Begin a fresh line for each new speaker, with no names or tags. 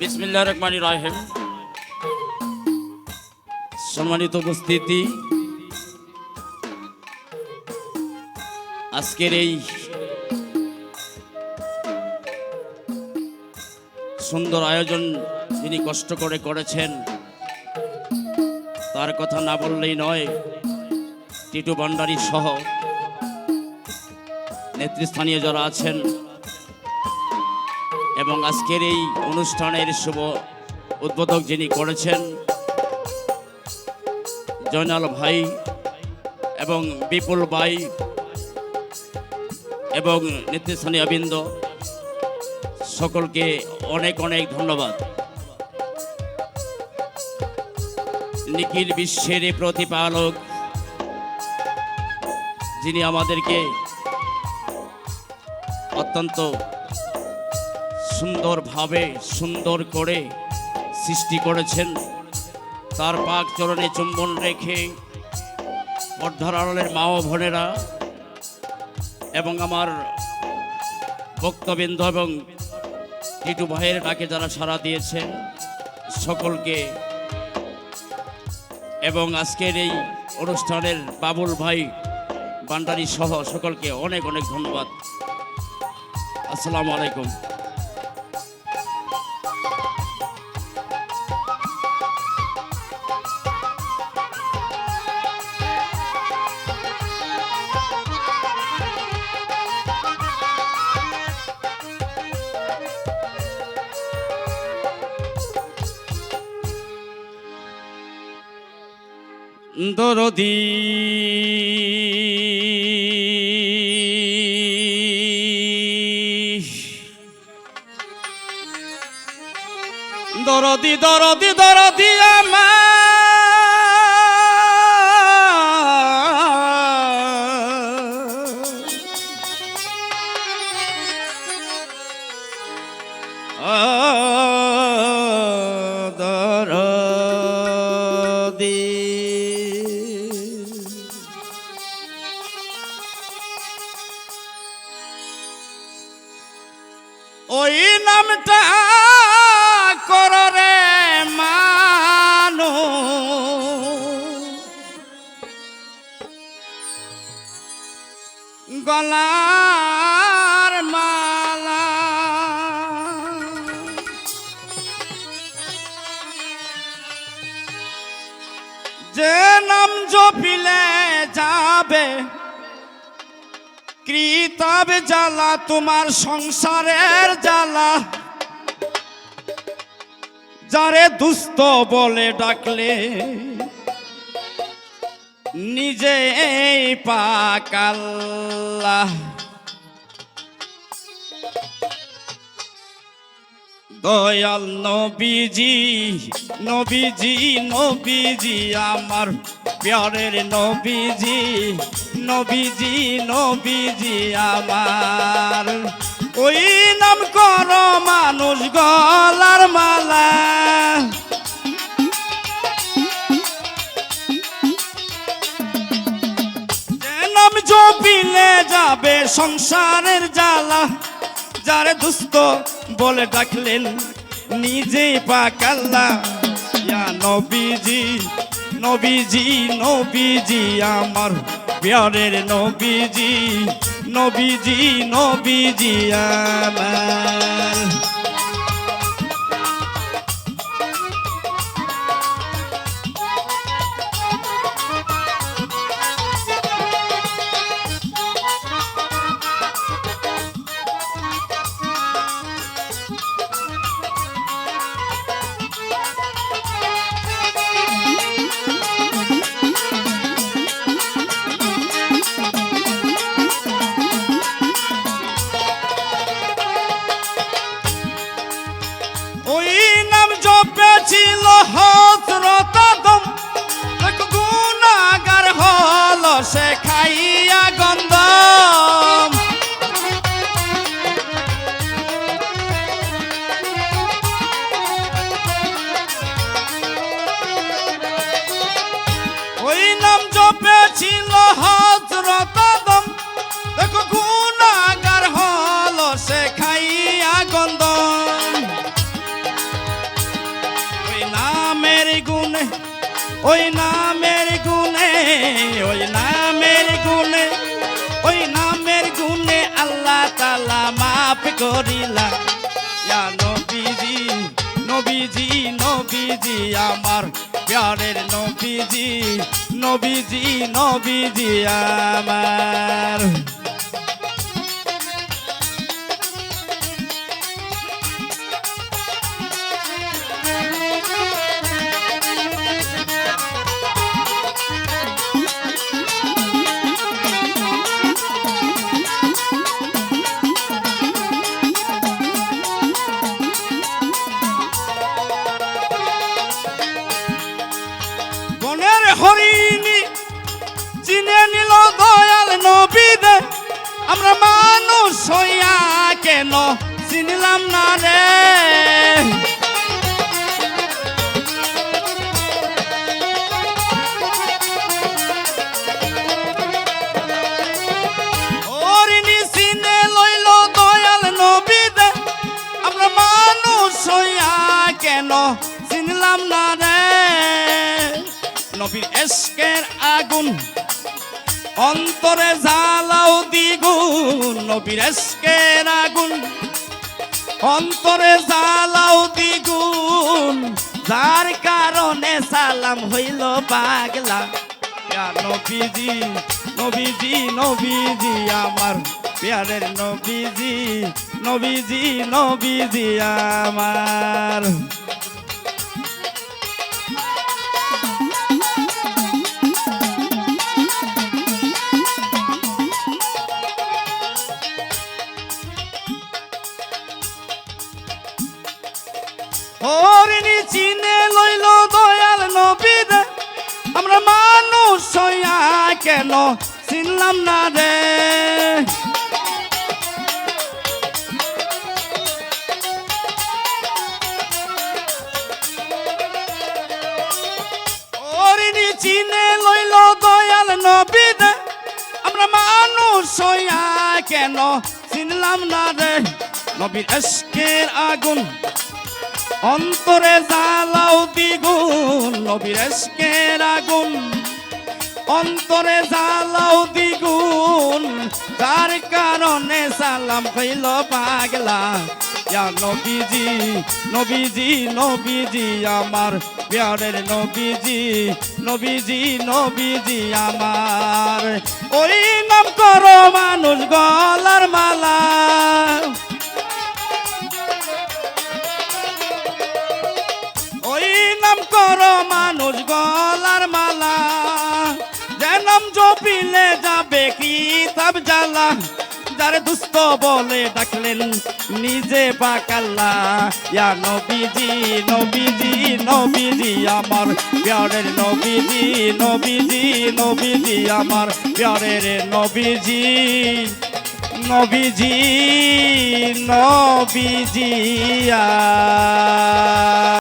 বিসমিল্লাহ রহমান রাহেম। সম্মানিত উপস্থিতি। আজকের এই সুন্দর আয়োজন যিনি কষ্ট করে করেছেন, তার কথা না বললেই নয়, টিটু ভান্ডারী সহ নেতৃস্থানীয় যারা আছেন এবং আজকের এই অনুষ্ঠানের শুভ উদ্বোধক যিনি করেছেন, জয়নাল ভাই এবং বিপুল ভাই এবং নেতৃস্থানীয় বৃন্দ সকলকে অনেক অনেক ধন্যবাদ। নিখিল বিশ্বের প্রতিপালক যিনি আমাদেরকে অত্যন্ত সুন্দরভাবে সুন্দর করে সৃষ্টি করেছেন। তার পাক চরণে চুম্বন রেখে পর্দার আড়ালের মা ও বোনেরা এবং আমার বক্তবৃন্দ এবং টিটু ভাইয়ের ডাকে যারা সাড়া দিয়েছেন সকলকে এবং আজকের এই অনুষ্ঠানের বাবুল ভাই বান্ডারি সহ সকলকে অনেক অনেক ধন্যবাদ। আসসালামু আলাইকুম। দরদি। দরদি দরদি দরদি আমার। দরদি। নামটা কররে মানো। গলার মালা। যে নাম জপিলে যাবে কৃতাব জ্বালা, তোমার সংসারের জ্বালা। যারে দুস্থ বলে ডাকলে নিজে পাকাল্লা দয়াল নবীজি নবীজি নবীজি, আমার প্যারের নবীজি নবীজি নবীজি আমার। ওই নাম কর মানুষ গলার মালা। জপিলে যাবে সংসারের জ্বালা, যারে দুস্থ বলে ডাকলেন নিজেই পাকাল্লা। নবীজি নবীজি নবীজি আমার। প্যারের নবীজি নবীজি নবীজি আমার। ওই নামের গুণে, ওই নামের গুণে, ওই নামের গুণে আল্লাহ তালা মাফ করিলা ইয়া নবীজি নবীজি নবীজি, আমার প্যারের নবীজি নবীজি নবীজি, আমার চিনে নিল দয়াল নবীদে আমরা মানুষ হইয়া কেন চিনলাম না রে? হরিণী চিনে নবীর এসকের আগুন। অন্তরে জ্বালাও দ্বিগুণ নবীর এসকের আগুন। অন্তরে জ্বালাও দ্বিগুণ, যার কারণে সালাম হইল পাগলা। নবীজি নবীজি নবীজি আমার, প্যারের নবীজি নবীজি নবীজি আমার। কেন চিনলাম না রে? চিনে লইল দয়াল নবীর আমরা মানুষ হইয়া কেন চিনলাম না রে? নবীর এসকের আগুন, অন্তরে জ্বালাও দ্বিগুণ। নবীর এসকের আগুন। অন্তরে জ্বালাও দ্বিগুণ, তার কারণে সালাম কইল পাগলা। ইয়া নবীজি নবীজি নবীজি, আমার প্যারের নবীজি নবীজি নবীজি, আমার। ওই নাম করো মানুষ গলার মালা। যার দুস্থ বলে ডাকলেন, নিজে পাকাল্লা ইয়া নবীজি নবীজি নবীজি আমার প্যারের নবীজি নবীজি নবীজি আমার প্যারের নবীজি। নবীজি নবীজি